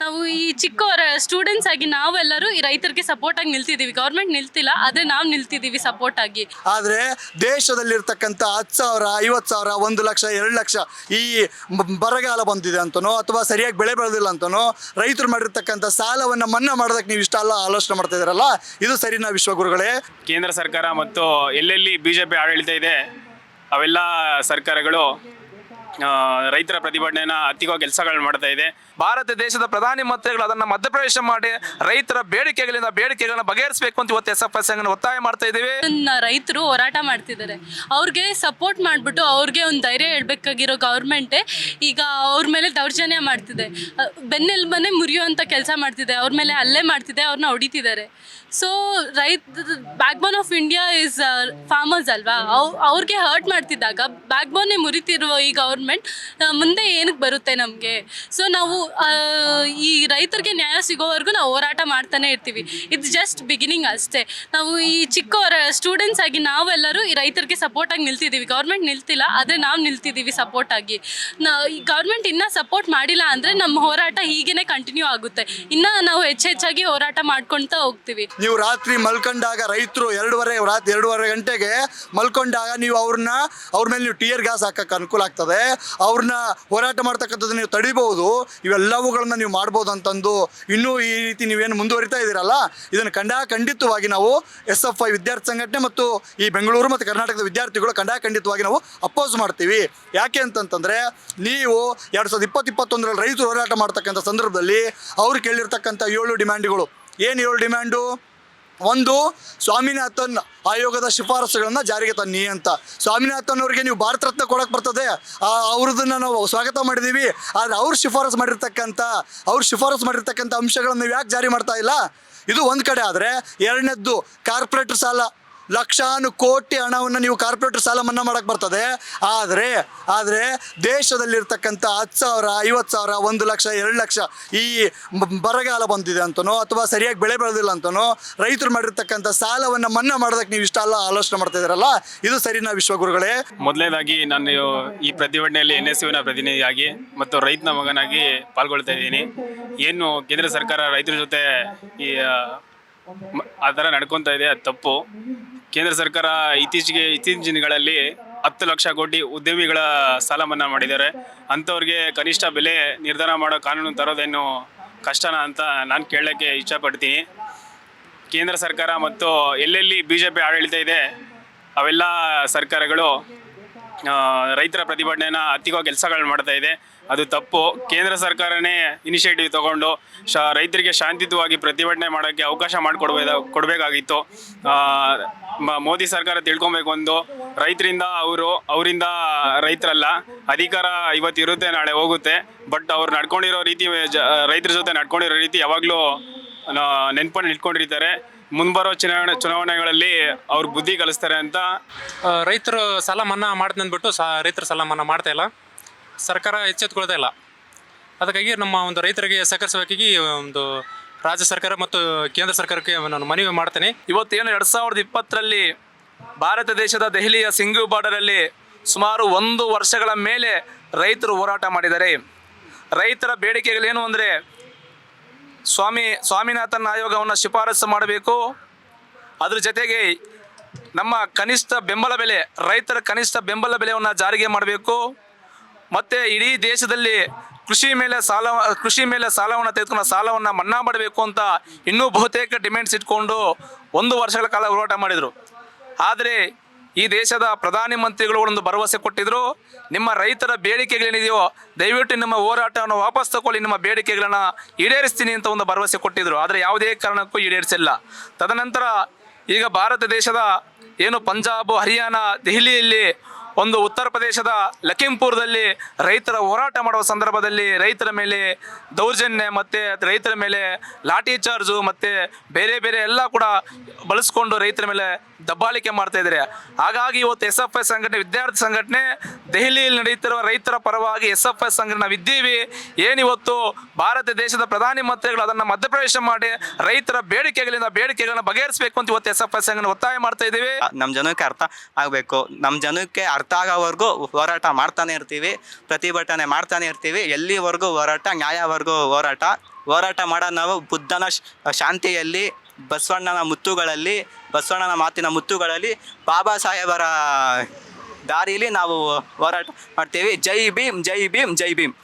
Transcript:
ನಾವು ಈ ಚಿಕ್ಕವರ ಸ್ಟೂಡೆಂಟ್ಸ್ ಆಗಿ ನಾವೆಲ್ಲರೂ ಈ ರೈತರಿಗೆ ಸಪೋರ್ಟ್ ಆಗಿ ನಿಲ್ತಿದ್ದೀವಿ ಗೌರ್ಮೆಂಟ್ ನಿಲ್ತಿಲ್ಲ ಆದ್ರೆ ನಾವು ನಿಲ್ತಿದ್ದೀವಿ ಸಪೋರ್ಟ್ ಆಗಿ. ಆದರೆ ದೇಶದಲ್ಲಿರ್ತಕ್ಕಂಥ ಹತ್ತು ಸಾವಿರ ಐವತ್ತು ಸಾವಿರ ಒಂದು ಲಕ್ಷ ಎರಡು ಲಕ್ಷ ಈ ಬರಗಾಲ ಬಂದಿದೆ ಅಂತನೋ ಅಥವಾ ಸರಿಯಾಗಿ ಬೆಳೆ ಬೆಳೆದಿಲ್ಲ ಅಂತನೋ ರೈತರು ಮಾಡಿರ್ತಕ್ಕಂಥ ಸಾಲವನ್ನು ಮನ್ನಾ ಮಾಡೋದಕ್ಕೆ ನೀವು ಇಷ್ಟೆಲ್ಲ ಆಲೋಚನೆ ಮಾಡ್ತಾ ಇದ್ರಲ್ಲ ಇದು ಸರಿನಾ ವಿಶ್ವಗುರುಗಳೇ. ಕೇಂದ್ರ ಸರ್ಕಾರ ಮತ್ತು ಎಲ್ಲೆಲ್ಲಿ ಬಿಜೆಪಿ ಜೆ ಪಿ ಆಡಳಿತ ಇದೆ ಅವೆಲ್ಲ ಸರ್ಕಾರಗಳು ರೈತರ ಪ್ರತಿಭಟನೆನ ಹತ್ತಿಗೋ ಕೆಲಸಗಳು ಮಾಡ್ತಾ ಇದೆ. ಭಾರತ ದೇಶದ ಪ್ರಧಾನಿ ಮಂತ್ರಿಗಳು ಅದನ್ನ ಮಧ್ಯಪ್ರವೇಶ ಮಾಡಿ ರೈತರ ಬೇಡಿಕೆಗಳಿಂದ ಬೇಡಿಕೆಗಳನ್ನ ಬಗೆಹರಿಸಬೇಕು ಅಂತ ಇವತ್ತು ಎಸ್ ಎಫ್ ಎಸ್ ಒತ್ತಾಯ ಮಾಡ್ತಾ ಇದ್ದೀವಿ. ರೈತರು ಹೋರಾಟ ಮಾಡ್ತಿದ್ದಾರೆ. ಅವ್ರಿಗೆ ಸಪೋರ್ಟ್ ಮಾಡಿಬಿಟ್ಟು ಅವ್ರಿಗೆ ಒಂದು ಧೈರ್ಯ ಹೇಳಬೇಕಾಗಿರೋ ಗೌರ್ಮೆಂಟೇ ಈಗ ಅವ್ರ ಮೇಲೆ ದೌರ್ಜನ್ಯ ಮಾಡ್ತಿದೆ. ಬೆನ್ನೆಲುಬನ್ನೇ ಮುರಿಯುವಂಥ ಕೆಲಸ ಮಾಡ್ತಿದೆ. ಅವ್ರ ಮೇಲೆ ಅಲ್ಲೇ ಮಾಡ್ತಿದೆ ಅವ್ರನ್ನ ಹೊಡಿತಿದ್ದಾರೆ. ಸೊ ರೈತ backbone of India is farmers ಅಲ್ವಾ? ಅವ್, ಅವ್ರಿಗೆ ಹರ್ಟ್ ಮಾಡ್ತಿದ್ದಾಗ ಬ್ಯಾಕ್ ಬೋನೇ ಮುರಿತಿರುವ ಈ ಗೌರ್ಮೆಂಟ್ ಮುಂದೆ ಏನಕ್ಕೆ ಬರುತ್ತೆ ನಮಗೆ? ಸೊ ನಾವು ಈ ರೈತರಿಗೆ ನ್ಯಾಯ ಸಿಗೋವರೆಗೂ ನಾವು ಹೋರಾಟ ಮಾಡ್ತಾನೆ ಇರ್ತೀವಿ. ಇದು ಜಸ್ಟ್ ಬಿಗಿನಿಂಗ್ ಅಷ್ಟೇ. ನಾವು ಈ ಚಿಕ್ಕವರ ಸ್ಟೂಡೆಂಟ್ಸ್ ಆಗಿ ನಾವೆಲ್ಲರೂ ಈ ರೈತರಿಗೆ ಸಪೋರ್ಟ್ ಆಗಿ ನಿಲ್ತಿದ್ದೀವಿ ಗೌರ್ಮೆಂಟ್ ನಿಲ್ತಿಲ್ಲ, ಆದರೆ ನಾವು ನಿಲ್ತಿದ್ದೀವಿ ಸಪೋರ್ಟ್ ಆಗಿ. ನಾ ಈ ಗೌರ್ಮೆಂಟ್ ಇನ್ನೂ ಸಪೋರ್ಟ್ ಮಾಡಿಲ್ಲ ಅಂದರೆ ನಮ್ಮ ಹೋರಾಟ ಹೀಗೇನೆ ಕಂಟಿನ್ಯೂ ಆಗುತ್ತೆ. ಇನ್ನ ನಾವು ಹೆಚ್ಚು ಹೆಚ್ಚಾಗಿ ಹೋರಾಟ ಮಾಡ್ಕೊಳ್ತಾ ಹೋಗ್ತೀವಿ. ನೀವು ರಾತ್ರಿ ಮಲ್ಕೊಂಡಾಗ ರೈತರು ಎರಡೂವರೆ, ರಾತ್ರಿ ಎರಡೂವರೆ ಗಂಟೆಗೆ ಮಲ್ಕೊಂಡಾಗ ನೀವು ಅವ್ರನ್ನ, ಅವ್ರ ಮೇಲೆ ನೀವು ಟಿಯರ್ ಗ್ಯಾಸ್ ಹಾಕಕ್ಕೆ ಅನುಕೂಲ ಆಗ್ತದೆ. ಅವ್ರನ್ನ ಹೋರಾಟ ಮಾಡ್ತಕ್ಕಂಥದ್ದು ನೀವು ತಡಿಬಹುದು. ಇವೆಲ್ಲವುಗಳನ್ನ ನೀವು ಮಾಡ್ಬೋದು ಅಂತಂದು ಇನ್ನೂ ಈ ರೀತಿ ನೀವೇನು ಮುಂದುವರಿತಾ ಇದ್ದೀರಲ್ಲ? ಇದನ್ನು ಕಂಡ ಖಂಡಿತವಾಗಿ ನಾವು ಎಸ್ ಎಫ್ ಐ ವಿದ್ಯಾರ್ಥಿ ಸಂಘಟನೆ ಮತ್ತು ಈ ಬೆಂಗಳೂರು ಮತ್ತು ಕರ್ನಾಟಕದ ವಿದ್ಯಾರ್ಥಿಗಳು ಕಂಡ ಖಂಡಿತವಾಗಿ ನಾವು ಅಪೋಸ್ ಮಾಡ್ತೀವಿ. ಯಾಕೆ ಅಂತಂತಂದರೆ ನೀವು ಎರಡು ಸಾವಿರದ ಇಪ್ಪತ್ತು ಇಪ್ಪತ್ತೊಂದರಲ್ಲಿ ರೈತರು ಹೋರಾಟ ಮಾಡ್ತಕ್ಕಂಥ ಸಂದರ್ಭದಲ್ಲಿ ಅವ್ರು ಕೇಳಿರ್ತಕ್ಕಂಥ ಏಳು ಡಿಮ್ಯಾಂಡ್ಗಳು. ಏನು ಏಳು ಡಿಮ್ಯಾಂಡು? ಒಂದು, ಸ್ವಾಮಿನಾಥನ್ ಆಯೋಗದ ಶಿಫಾರಸುಗಳನ್ನು ಜಾರಿಗೆ ತನ್ನಿ ಅಂತ. ಸ್ವಾಮಿನಾಥನ್ ಅವರಿಗೆ ನೀವು ಭಾರತ ರತ್ನ ಕೊಡೋಕೆ ಬರ್ತದೆ. ಅವ್ರದನ್ನ ನಾವು ಸ್ವಾಗತ ಮಾಡಿದ್ದೀವಿ ಆದರೆ ಅವ್ರು ಶಿಫಾರಸು ಮಾಡಿರ್ತಕ್ಕಂಥ, ಅವ್ರು ಶಿಫಾರಸು ಮಾಡಿರ್ತಕ್ಕಂಥ ಅಂಶಗಳನ್ನು ನೀವು ಯಾಕೆ ಜಾರಿ ಮಾಡ್ತಾ ಇಲ್ಲ? ಇದು ಒಂದು ಕಡೆ ಆದರೆ ಎರಡನೇದ್ದು ಕಾರ್ಪೊರೇಟರ್ ಸಾಲ. ಲಕ್ಷಾನು ಕೋಟಿ ಹಣವನ್ನು ನೀವು ಕಾರ್ಪೊರೇಟರ್ ಸಾಲ ಮನ್ನಾ ಮಾಡಕ್ಕೆ ಬರ್ತದೆ. ಆದರೆ ಆದರೆ ದೇಶದಲ್ಲಿರ್ತಕ್ಕಂಥ ಹತ್ತು ಸಾವಿರ ಐವತ್ತು ಸಾವಿರ ಒಂದು ಲಕ್ಷ ಎರಡು ಲಕ್ಷ ಈ ಬರಗಾಲ ಬಂದಿದೆ ಅಂತನೋ ಅಥವಾ ಸರಿಯಾಗಿ ಬೆಳೆ ಬೆಳೆದಿಲ್ಲ ಅಂತನೋ ರೈತರು ಮಾಡಿರ್ತಕ್ಕಂಥ ಸಾಲವನ್ನು ಮನ್ನಾ ಮಾಡೋದಕ್ಕೆ ನೀವು ಇಷ್ಟೆಲ್ಲ ಆಲೋಚನೆ ಮಾಡ್ತಾ ಇದ್ದೀರಲ್ಲ ಇದು ಸರಿನಾ ವಿಶ್ವಗುರುಗಳೇ ಮೊದಲನೇದಾಗಿ ನಾನು ಈ ಪ್ರತಿಭಟನೆಯಲ್ಲಿ ಎನ್ ಎಸ್ ಯುವಿನ ಪ್ರತಿನಿಧಿಯಾಗಿ ಮತ್ತು ರೈತನ ಮಗನಾಗಿ ಪಾಲ್ಗೊಳ್ತಾ ಇದ್ದೀನಿ. ಏನು ಕೇಂದ್ರ ಸರ್ಕಾರ ರೈತರ ಜೊತೆ ಈ ಆ, ಥರ ನಡ್ಕೊತಾ ಇದೆ ಅದು ತಪ್ಪು. ಕೇಂದ್ರ ಸರ್ಕಾರ ಇತ್ತೀಚೆಗೆ ಇತ್ತೀಚಿನ ದಿನಗಳಲ್ಲಿ ಹತ್ತು ಲಕ್ಷ ಕೋಟಿ ಉದ್ಯಮಿಗಳ ಸಾಲ ಮನ್ನಾ ಮಾಡಿದ್ದಾರೆ. ಅಂಥವ್ರಿಗೆ ಕನಿಷ್ಠ ಬೆಲೆ ನಿರ್ಧಾರ ಮಾಡೋ ಕಾನೂನು ತರೋದೇನು ಕಷ್ಟನ ಅಂತ ನಾನು ಕೇಳೋಕ್ಕೆ ಇಷ್ಟಪಡ್ತೀನಿ. ಕೇಂದ್ರ ಸರ್ಕಾರ ಮತ್ತು ಎಲ್ಲೆಲ್ಲಿ ಬಿ ಜೆ ಪಿ ಆಡಳಿತ ಇದೆ, ಅವೆಲ್ಲ ಸರ್ಕಾರಗಳು ರೈತರ ಪ್ರತಿಭಟನೆನ ಹತ್ತಿಗೋ ಕೆಲಸಗಳು ಮಾಡ್ತಾ ಇದೆ. ಅದು ತಪ್ಪು. ಕೇಂದ್ರ ಸರ್ಕಾರನೇ ಇನಿಷಿಯೇಟಿವ್ ತಗೊಂಡು ಶಾ, ರೈತರಿಗೆ ಶಾಂತಿಯುತವಾಗಿ ಪ್ರತಿಭಟನೆ ಮಾಡೋಕ್ಕೆ ಅವಕಾಶ ಮಾಡಿಕೊಡ್ಬೇಕ ಕೊಡಬೇಕಾಗಿತ್ತು. ಮೋದಿ ಸರ್ಕಾರ ತಿಳ್ಕೊಬೇಕು ಒಂದು. ರೈತರಿಂದ ಅವರು, ಅವರಿಂದ ರೈತರಲ್ಲ, ಅಧಿಕಾರ ಇವತ್ತು ಇರುತ್ತೆ ನಾಳೆ ಹೋಗುತ್ತೆ. ಬಟ್ ಅವ್ರು ನಡ್ಕೊಂಡಿರೋ ರೀತಿ ರೈತರ ಜೊತೆ ನಡ್ಕೊಂಡಿರೋ ರೀತಿ ಯಾವಾಗಲೂ ನೆನ್ಪನ್ನು ಇಟ್ಕೊಂಡಿರ್ತಾರೆ ಮುಂಬರೋ ಚುನಾವಣೆ, ಚುನಾವಣೆಗಳಲ್ಲಿ ಅವ್ರ ಬುದ್ಧಿ ಕಲಿಸ್ತಾರೆ ಅಂತ. ರೈತರು ಸಾಲ ಮನ್ನಾ ಮಾಡ್ತೀನಿ ಅಂದ್ಬಿಟ್ಟು ಸಾ, ರೈತರ ಸಾಲ ಮನ್ನಾ ಮಾಡ್ತಾ ಇಲ್ಲ. ಸರ್ಕಾರ ಎಚ್ಚೆತ್ಕೊಳ್ತಾ ಇಲ್ಲ. ಅದಕ್ಕಾಗಿ ನಮ್ಮ ಒಂದು ರೈತರಿಗೆ ಸಹಕರಿಸಬೇಕಾಗಿ ಒಂದು ರಾಜ್ಯ ಸರ್ಕಾರ ಮತ್ತು ಕೇಂದ್ರ ಸರ್ಕಾರಕ್ಕೆ ನಾನು ಮನವಿ ಮಾಡ್ತೇನೆ. ಇವತ್ತೇನು ಎರಡು ಸಾವಿರದ ಇಪ್ಪತ್ತರಲ್ಲಿ ಭಾರತ ದೇಶದ ದೆಹಲಿಯ ಸಿಂಗು ಬಾರ್ಡರಲ್ಲಿ ಸುಮಾರು ಒಂದು ವರ್ಷಗಳ ಮೇಲೆ ರೈತರು ಹೋರಾಟ ಮಾಡಿದ್ದಾರೆ. ರೈತರ ಬೇಡಿಕೆಗಳೇನು ಅಂದರೆ ಸ್ವಾಮಿ ಸ್ವಾಮಿನಾಥನ್ ಆಯೋಗವನ್ನು ಶಿಫಾರಸು ಮಾಡಬೇಕು. ಅದ್ರ ಜೊತೆಗೆ ನಮ್ಮ ಕನಿಷ್ಠ ಬೆಂಬಲ ಬೆಲೆ, ರೈತರ ಕನಿಷ್ಠ ಬೆಂಬಲ ಬೆಲೆಯನ್ನು ಜಾರಿಗೆ ಮಾಡಬೇಕು. ಮತ್ತು ಇಡೀ ದೇಶದಲ್ಲಿ ಕೃಷಿ ಮೇಲೆ ಸಾಲ, ಕೃಷಿ ಮೇಲೆ ಸಾಲವನ್ನು ತೆಗೆದುಕೊಂಡು ಸಾಲವನ್ನು ಮನ್ನಾ ಮಾಡಬೇಕು ಅಂತ ಇನ್ನೂ ಬಹುತೇಕ ಡಿಮ್ಯಾಂಡ್ಸ್ ಇಟ್ಕೊಂಡು ಒಂದು ವರ್ಷಗಳ ಕಾಲ ಹೋರಾಟ ಮಾಡಿದರು. ಆದರೆ ಈ ದೇಶದ ಪ್ರಧಾನಿ ಮಂತ್ರಿಗಳು ಒಂದು ಭರವಸೆ ಕೊಟ್ಟಿದ್ರು, ನಿಮ್ಮ ರೈತರ ಬೇಡಿಕೆಗಳೇನಿದೆಯೋ ದಯವಿಟ್ಟು ನಿಮ್ಮ ಹೋರಾಟವನ್ನು ವಾಪಸ್ ತಗೊಳ್ಳಿ, ನಿಮ್ಮ ಬೇಡಿಕೆಗಳನ್ನು ಈಡೇರಿಸ್ತೀನಿ ಅಂತ ಒಂದು ಭರವಸೆ ಕೊಟ್ಟಿದ್ರು. ಆದರೆ ಯಾವುದೇ ಕಾರಣಕ್ಕೂ ಈಡೇರಿಸಿಲ್ಲ. ತದನಂತರ ಈಗ ಭಾರತ ದೇಶದ ಏನು ಪಂಜಾಬ್, ಹರಿಯಾಣ, ದೆಹಲಿಯಲ್ಲಿ ಒಂದು ಉತ್ತರ ಪ್ರದೇಶದ ಲಖೀಂಪುರದಲ್ಲಿ ರೈತರ ಹೋರಾಟ ಮಾಡುವ ಸಂದರ್ಭದಲ್ಲಿ ರೈತರ ಮೇಲೆ ದೌರ್ಜನ್ಯ ಮತ್ತು ರೈತರ ಮೇಲೆ ಲಾಠಿ ಚಾರ್ಜು ಮತ್ತು ಬೇರೆ ಬೇರೆ ಎಲ್ಲ ಕೂಡ ಬಳಸ್ಕೊಂಡು ರೈತರ ಮೇಲೆ ದಬ್ಬಾಳಿಕೆ ಮಾಡ್ತಾ ಇದ್ದಾರೆ. ಹಾಗಾಗಿ ಇವತ್ತು ಎಸ್ ಎಫ್ ಐ ಸಂಘಟನೆ, ವಿದ್ಯಾರ್ಥಿ ಸಂಘಟನೆ ದೆಹಲಿಯಲ್ಲಿ ನಡೆಯುತ್ತಿರುವ ರೈತರ ಪರವಾಗಿ ಎಸ್ ಎಫ್ ಐ ಸಂಘಟನೆ ನಾವಿದ್ದೀವಿ ಏನಿವತ್ತು ಭಾರತ ದೇಶದ ಪ್ರಧಾನಿ ಮಂತ್ರಿಗಳು ಅದನ್ನು ಮಧ್ಯಪ್ರವೇಶ ಮಾಡಿ ರೈತರ ಬೇಡಿಕೆಗಳಿಂದ ಬೇಡಿಕೆಗಳನ್ನ ಬಗೆಹರಿಸಬೇಕು ಅಂತ ಇವತ್ತು ಎಸ್ ಎಫ್ ಐ ಸಂಘಟನೆ ಒತ್ತಾಯ ಮಾಡ್ತಾ ಇದ್ದೀವಿ. ನಮ್ಮ ಜನಕ್ಕೆ ಅರ್ಥ ಆಗಬೇಕು. ನಮ್ಮ ಜನಕ್ಕೆ ಅರ್ಥ ಆಗೋವರೆಗೂ ಹೋರಾಟ ಮಾಡ್ತಾನೆ ಇರ್ತೀವಿ, ಪ್ರತಿಭಟನೆ ಮಾಡ್ತಾನೆ ಇರ್ತೀವಿ. ಎಲ್ಲಿವರೆಗೂ ಹೋರಾಟ, ನ್ಯಾಯವರೆಗೂ ಹೋರಾಟ. ಹೋರಾಟ ಮಾಡೋ ನಾವು ಬುದ್ಧನ ಶಾಂತಿಯಲ್ಲಿ ಬಸವಣ್ಣನ ಮುತ್ತುಗಳಲ್ಲಿ, ಬಸವಣ್ಣನ ಮಾತಿನ ಮುತ್ತುಗಳಲ್ಲಿ ಬಾಬಾ ಸಾಹೇಬರ ದಾರಿಯಲ್ಲಿ ನಾವು ಹೋರಾಟ ಮಾಡ್ತೀವಿ. ಜೈ ಭೀಮ್ ಜೈ ಭೀಮ್ ಜೈ ಭೀಮ್.